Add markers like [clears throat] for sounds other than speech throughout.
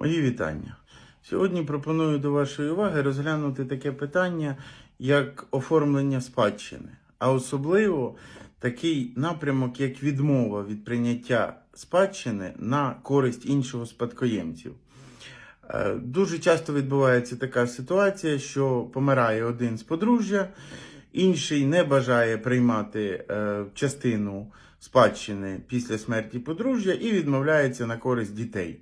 Мої вітання. Сьогодні пропоную до вашої уваги розглянути таке питання, як оформлення спадщини, а особливо такий напрямок, як відмова від прийняття спадщини на користь іншого спадкоємців. Е, Дуже часто відбувається така ситуація, що помирає один з подружжя, інший не бажає приймати е, частину спадщини після смерті подружжя і відмовляється на користь дітей.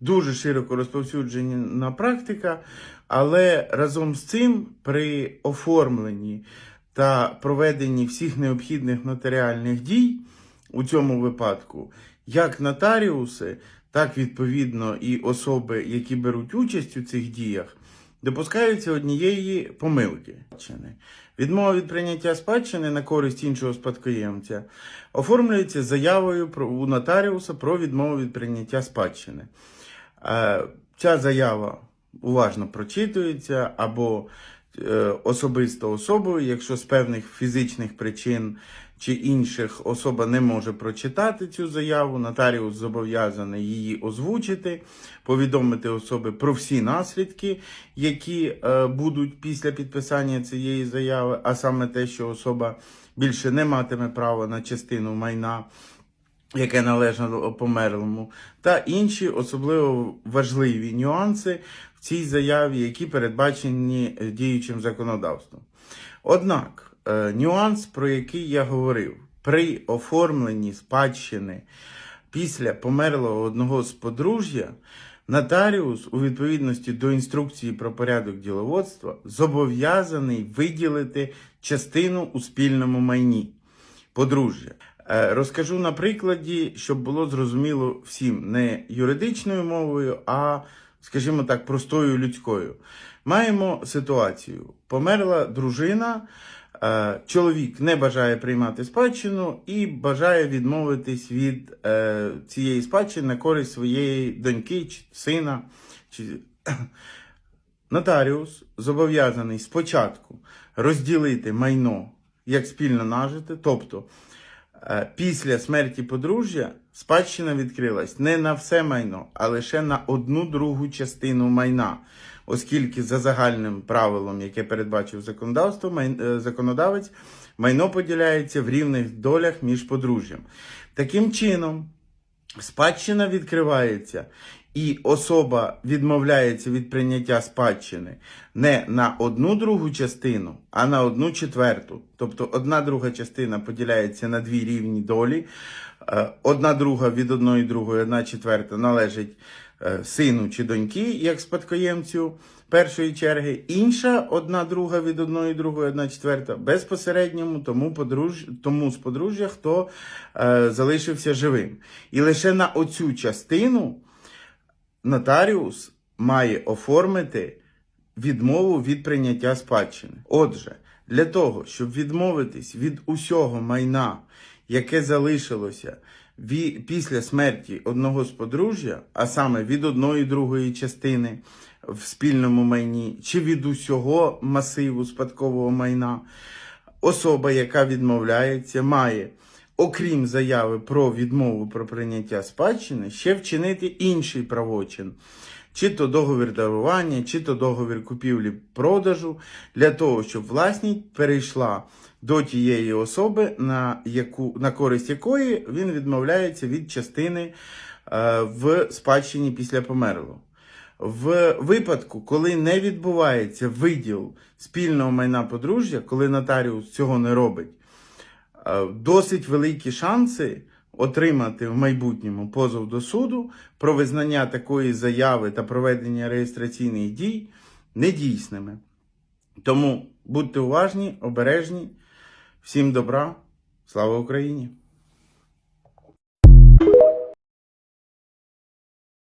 Дуже широко розповсюджена практика, але разом з цим при оформленні та проведенні всіх необхідних нотаріальних дій у цьому випадку, як нотаріуси, так відповідно і особи, які беруть участь у цих діях, допускаються однієї помилки. Відмова від прийняття спадщини на користь іншого спадкоємця оформлюється заявою у нотаріуса про відмову від прийняття спадщини. Е, Ця заява уважно прочитується або особисто особою, якщо з певних фізичних причин чи інших особа не може прочитати цю заяву, нотаріус зобов'язаний її озвучити, повідомити особи про всі наслідки, які е, будуть після підписання цієї заяви, а саме те, що особа більше не матиме права на частину майна яке належало померлому, та інші особливо важливі нюанси в цій заяві, які передбачені е, діючим законодавством. Однак, е, нюанс, про який я говорив, при оформленні спадщини після померлого одного з подружжя, нотаріус у відповідності до інструкції про порядок діловодства зобов'язаний виділити частину у спільному майні подружжя. Е, Розкажу на прикладі, щоб було зрозуміло всім не юридичною мовою, а, скажімо так, простою людською. Маємо ситуацію: померла дружина, е, чоловік не бажає приймати спадщину і бажає відмовитись від е, цієї спадщини на користь своєї доньки чи сина. Чи... [clears throat] Нотаріус зобов'язаний спочатку розділити майно як спільно нажите, тобто після смерті подружжя спадщина відкрилась не на все майно, а лише на одну другу частину майна, оскільки за загальним правилом, яке передбачив законодавство, май- е, законодавець, майно поділяється в рівних долях між подружжям. Таким чином, спадщина відкривається, і особа відмовляється від прийняття спадщини не на одну другу частину, а на одну четверту. Тобто одна друга частина поділяється на дві рівні долі. Е, Одна друга від одної другої, одна четверта належить сину чи доньки, як спадкоємцю першої черги. Інша одна друга від одної другої, одна четверта безпосередньому тому, подруж... тому з подружжя, хто е, залишився живим. І лише на оцю частину нотаріус має оформити відмову від прийняття спадщини. Отже, для того, щоб відмовитись від усього майна, яке залишилося після смерті одного з подружжя, а саме від одної другої частини в спільному майні, чи від усього масиву спадкового майна, особа, яка відмовляється, має, окрім заяви про відмову про прийняття спадщини, ще вчинити інший правочин. Чи то договір дарування, чи то договір купівлі-продажу, для того, щоб власність перейшла до тієї особи, на, яку, на користь якої він відмовляється від частини е, в спадщині після померлого. В випадку, коли не відбувається виділ спільного майна подружжя, коли нотаріус цього не робить, е, досить великі шанси отримати в майбутньому позов до суду про визнання такої заяви та проведення реєстраційних дій недійсними. Тому будьте уважні, обережні. Всім добра, слава Україні!